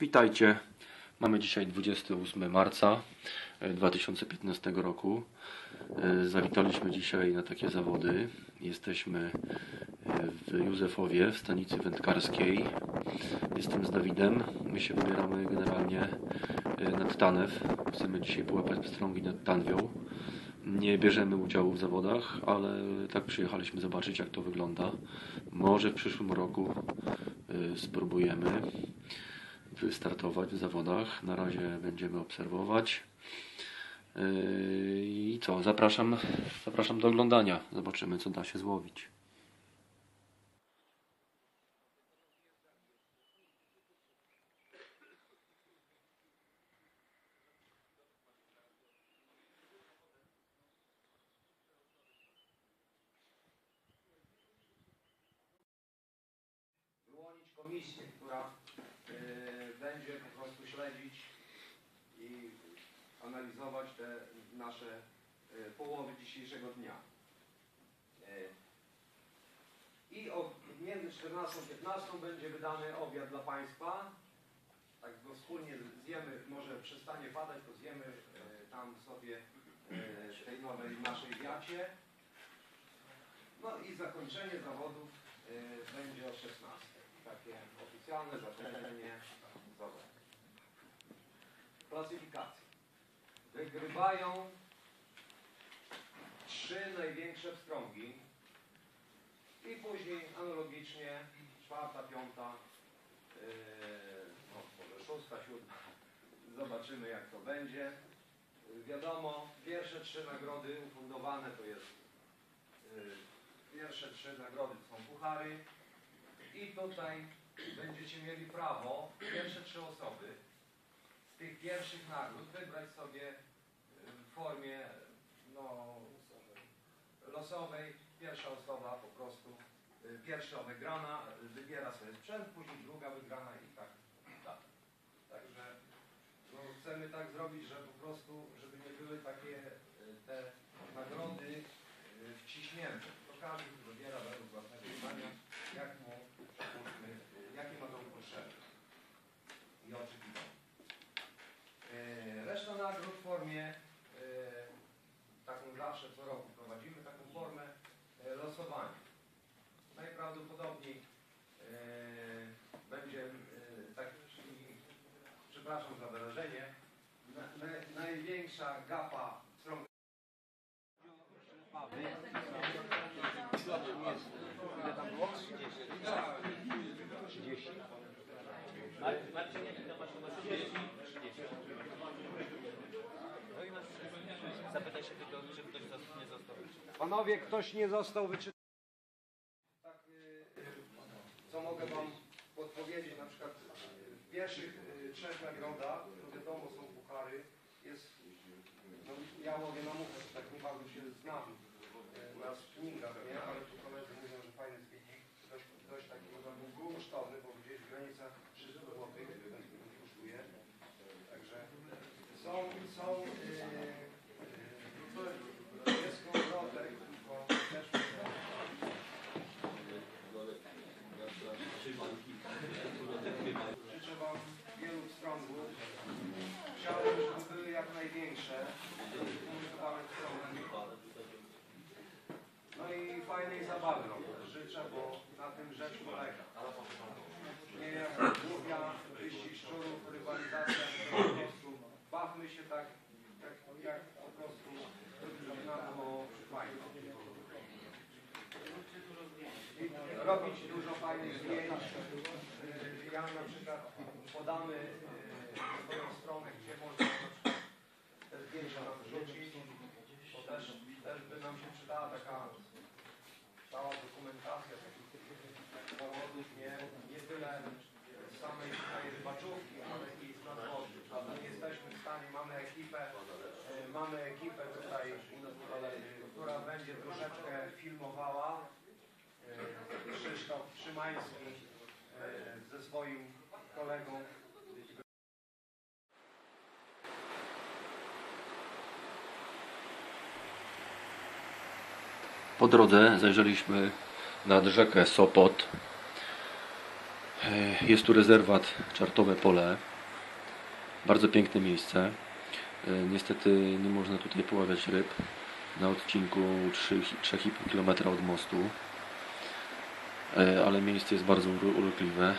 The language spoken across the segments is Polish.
Witajcie. Mamy dzisiaj 28 marca e, 2015 roku. E, Zawitaliśmy dzisiaj na takie zawody. Jesteśmy e, w Józefowie, w stanicy wędkarskiej. Jestem z Dawidem. My się wybieramy generalnie e, nad Tanew. Chcemy dzisiaj połapać pstrągi nad Tanwią. Nie bierzemy udziału w zawodach, ale tak przyjechaliśmy zobaczyć jak to wygląda. Może w przyszłym roku e, spróbujemy wystartować w zawodach. Na razie będziemy obserwować. Yy, I co? Zapraszam, zapraszam do oglądania. Zobaczymy, co da się złowić. komisję, która y, będzie po prostu śledzić i analizować te nasze y, połowy dzisiejszego dnia. Y, I o, między 14 a 15 będzie wydany obiad dla Państwa. Tak go wspólnie zjemy, może przestanie padać, to zjemy y, tam sobie w tej nowej naszej wiacie. No i zakończenie zawodów będzie o 16. Takie oficjalne zakończenie. Klasyfikacja. Wygrywają trzy największe pstrągi i później analogicznie czwarta, piąta, yy, no, może szósta, siódma. Zobaczymy jak to będzie. Wiadomo, pierwsze trzy nagrody ufundowane to jest yy, Pierwsze trzy nagrody są puchary i tutaj będziecie mieli prawo, pierwsze tych pierwszych nagród wybrać sobie y, w formie no, losowej. Pierwsza osoba po prostu, y, pierwsza wygrana wybiera sobie sprzęt, później druga wygrana i tak dalej. Także no, chcemy tak zrobić, że po prostu, żeby nie były takie y, te nagrody wciśnięte. To każdy wybiera według własnego zdania, jak mu, załóżmy, y, jakie ma tą potrzeby i oczekiwania. Y, Reszta nagród w formie, y, taką zawsze co roku prowadzimy, taką formę y, losowania. Najprawdopodobniej y, będzie y, taki, przepraszam za wyrażenie, na, na, największa gapa stron Ile tam było? 30. Zapytaj się tylko, czy ktoś nie został wyczytany. Panowie, ktoś nie został wyczytany. Tak, y, co mogę Wam podpowiedzieć, na przykład y, w pierwszych y, trzech nagrodach, wiadomo są puchary, jest, no, ja łowię na muchę, tak nie bardzo się znam y, na spinningach? ale tu koledzy mówią, że fajny spinning, dość, dość taki można był kosztowny, bo gdzieś w granicach 300 zł ten spinning kosztuje, także są, są y, y, jest kołowrotek, tylko też Życzę Wam wielu pstrągów. Chciałbym, żeby były jak największe. Umiarkowane pstrągi. No i fajnej zabawy Wam życzę, bo na tym rzecz polega. Nie jak głupia, wyścig szczurów, rywalizacja, po prostu bawmy się tak, jak, jak po prostu żeby nam było fajnie. I robić dużo fajnych zdjęć. Ja na przykład podamy y, swoją stronę, gdzie można te zdjęcia nam wrzucić. To też, też by nam się przydała taka cała dokumentacja takich powodów, nie, nie tyle samej tutaj rybaczówki, ale i z. Prawda? Nie jesteśmy w stanie, mamy ekipę, y, mamy ekipę tutaj, y, która będzie troszeczkę filmowała. Szymański y, ze swoim kolegą Po drodze zajrzeliśmy nad rzekę Sopot. E, Jest tu rezerwat Czartowe Pole. Bardzo piękne miejsce. E, Niestety nie można tutaj poławiać ryb na odcinku 3 3,5 km od mostu. E, Ale miejsce jest bardzo urokliwe.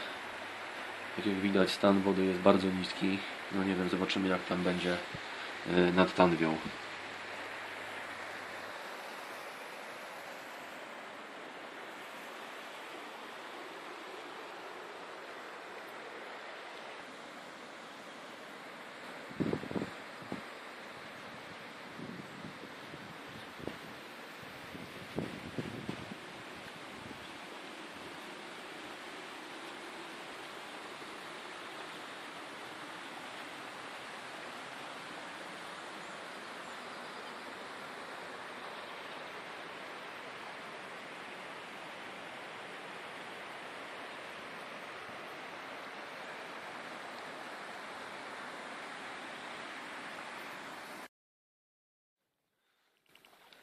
Jak jak widać stan wody jest bardzo niski. No nie wiem, zobaczymy jak tam będzie e, nad Tanwią.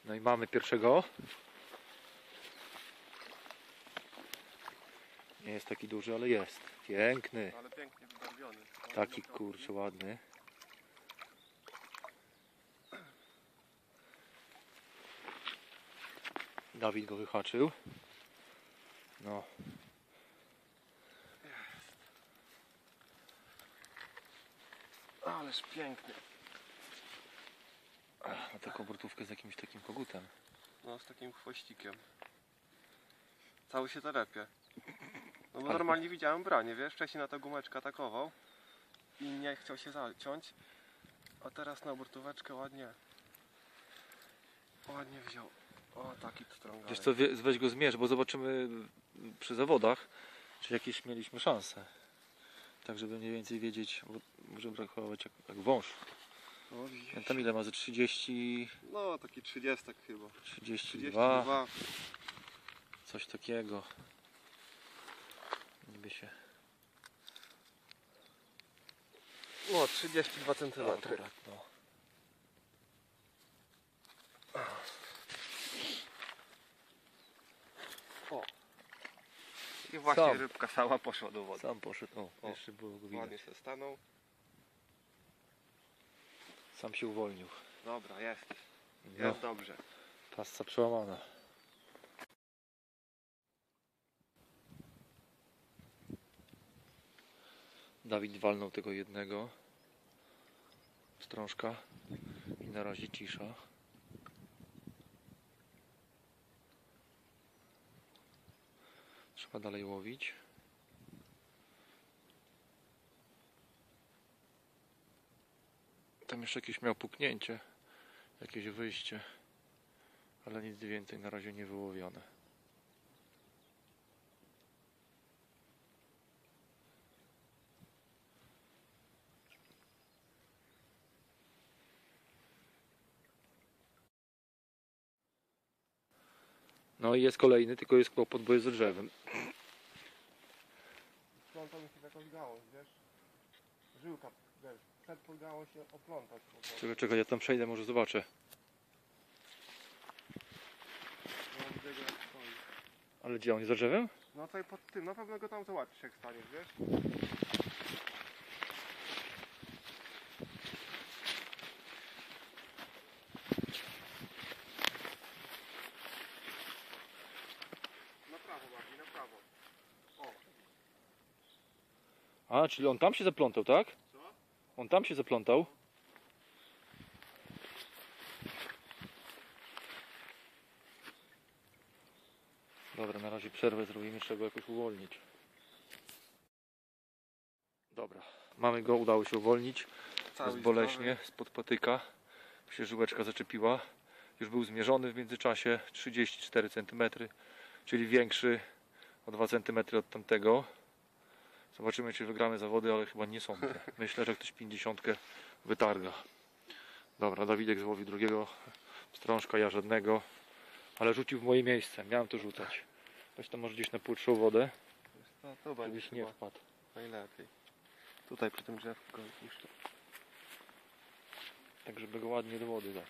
No i mamy pierwszego. Nie jest taki duży, ale jest. Piękny. Ale pięknie wybarwiony. Taki kurczę ładny. Dawid go wyhaczył. No, Ależ piękny. Na taką brutówkę z jakimś takim kogutem. No z takim chwościkiem. Cały się zalepie. No bo normalnie widziałem branie, wiesz? Wcześniej na to gumeczkę atakował i nie chciał się zaciąć. A teraz na obrotóweczkę ładnie. Ładnie wziął. O, taki strągalek. Wiesz co, weź go zmierz, bo zobaczymy przy zawodach, czy jakieś mieliśmy szanse. Tak, żeby mniej więcej wiedzieć, bo może brakować jak, jak wąż. Widzisz. Ja tam ile ma ze 30, no taki 30 chyba. 32, 32. coś takiego. Niby się. No 32 cm. Akurat, no. I właśnie Sam. rybka cała poszła do wody. Sam poszedł. O, O, jeszcze było go widać. Ładnie się stanął. Sam się uwolnił. Dobra, jest. No, Jest dobrze. pasca przełamana. Dawid walnął tego jednego strążka i na razie cisza. Trzeba dalej łowić. Tam jeszcze jakieś miał puknięcie, jakieś wyjście, ale nic więcej na razie nie wyłowione. No i jest kolejny, tylko jest kłopot, bo jest za drzewem. Mi się w jakąś gałąź, wiesz? Żyłka, wiesz, przed pod gałąź się oplątać. Czekaj, czekaj, ja tam przejdę, może zobaczę. No. Ale gdzie on jest za drzewem? No tutaj pod tym, na pewno go tam zobaczysz jak staniesz, wiesz? Na prawo bardziej, na prawo. O, A, czyli on tam się zaplątał, tak? On tam się zaplątał. Dobra, na razie przerwę zrobimy, trzeba go jakoś uwolnić. Dobra, mamy go, udało się uwolnić. Jest boleśnie, spod patyka. Się żyłeczka zaczepiła. Już był zmierzony w międzyczasie 34 cm, czyli większy o 2 cm od tamtego. Zobaczymy, czy wygramy zawody, ale chyba nie sądzę. Myślę, że ktoś 50 wytarga. Dobra, Dawidek złowił drugiego strążka, ja żadnego, ale rzucił w moje miejsce. Miałem to rzucać. Weź tam może gdzieś na płytszą wodę, No to będzie nie wpadł. najlepiej. Tutaj przy tym drzewku go puszczę. Tak, żeby go ładnie do wody dać.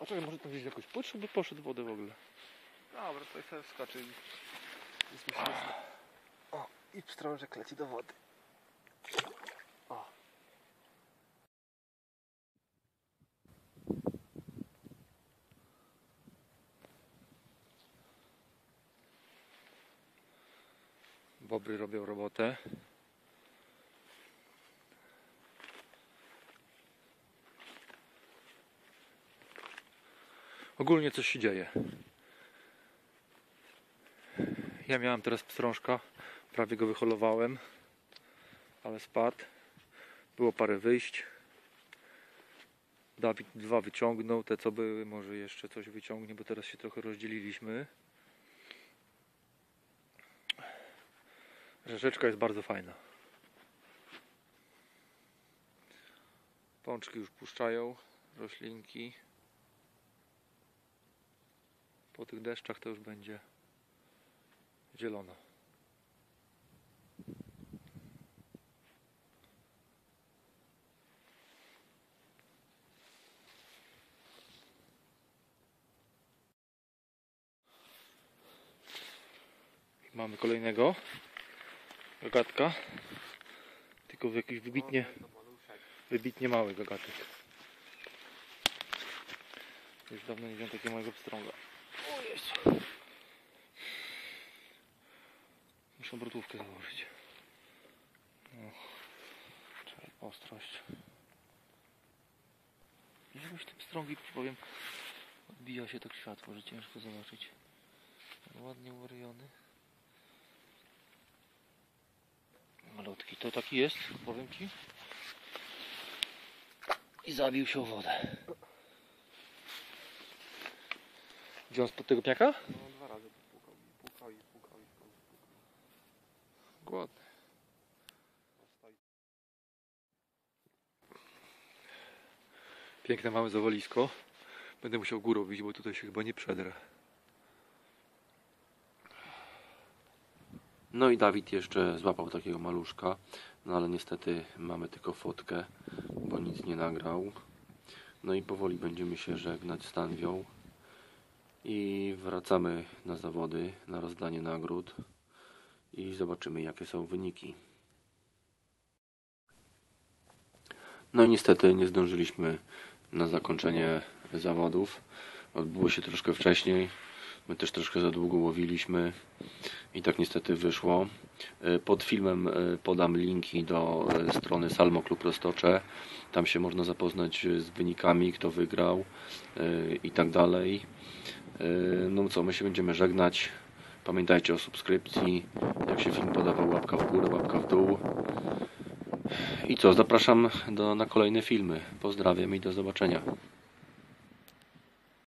A czekaj, może tam gdzieś jakoś płytszą by poszedł w wodę w ogóle. Dobra, tutaj sobie wskoczy. Jest mi się I pstrążek leci do wody. O. Bobry robią robotę. Ogólnie coś się dzieje. Ja miałem teraz pstrążka, prawie go wyholowałem, ale spadł. Było parę wyjść. Dawid dwa wyciągnął, te co były, może jeszcze coś wyciągnie, bo teraz się trochę rozdzieliliśmy. Rzeczeczka jest bardzo fajna. Pączki już puszczają, roślinki. Po tych deszczach to już będzie zielono. Mamy kolejnego gagatka. Tylko w jakiś wybitnie, wybitnie mały gagatek. Już dawno nie wziąłem takiego małego pstrąga. O Jezu. Muszę obrotówkę założyć. No. Czekaj, ostrość. Jakoś te pstrągi, powiem, odbija się tak światło, że ciężko zobaczyć. Ładnie uryjony. Malutki. To taki jest, powiem Ci. I zabił się o wodę. Gdzie on spod tego piaka? No dwa razy pukał, pukał i pukał. Głodny. Piękne mamy zawolisko. Będę musiał górą bić, bo tutaj się chyba nie przedrę. No i Dawid jeszcze złapał takiego maluszka, no ale niestety mamy tylko fotkę, bo nic nie nagrał. No i powoli będziemy się żegnać z Tanwią i wracamy na zawody, na rozdanie nagród i zobaczymy jakie są wyniki. No i niestety nie zdążyliśmy na zakończenie zawodów. Odbyło się troszkę wcześniej. My też troszkę za długo łowiliśmy i tak niestety wyszło. Pod filmem e, podam linki do e, strony Salmo Klub Roztocze. Tam się można zapoznać z wynikami, kto wygrał e, i tak dalej. No co, my się będziemy żegnać. Pamiętajcie o subskrypcji. Jak się film podobał, łapka w górę, łapka w dół. I co, zapraszam do, na kolejne filmy. Pozdrawiam i do zobaczenia.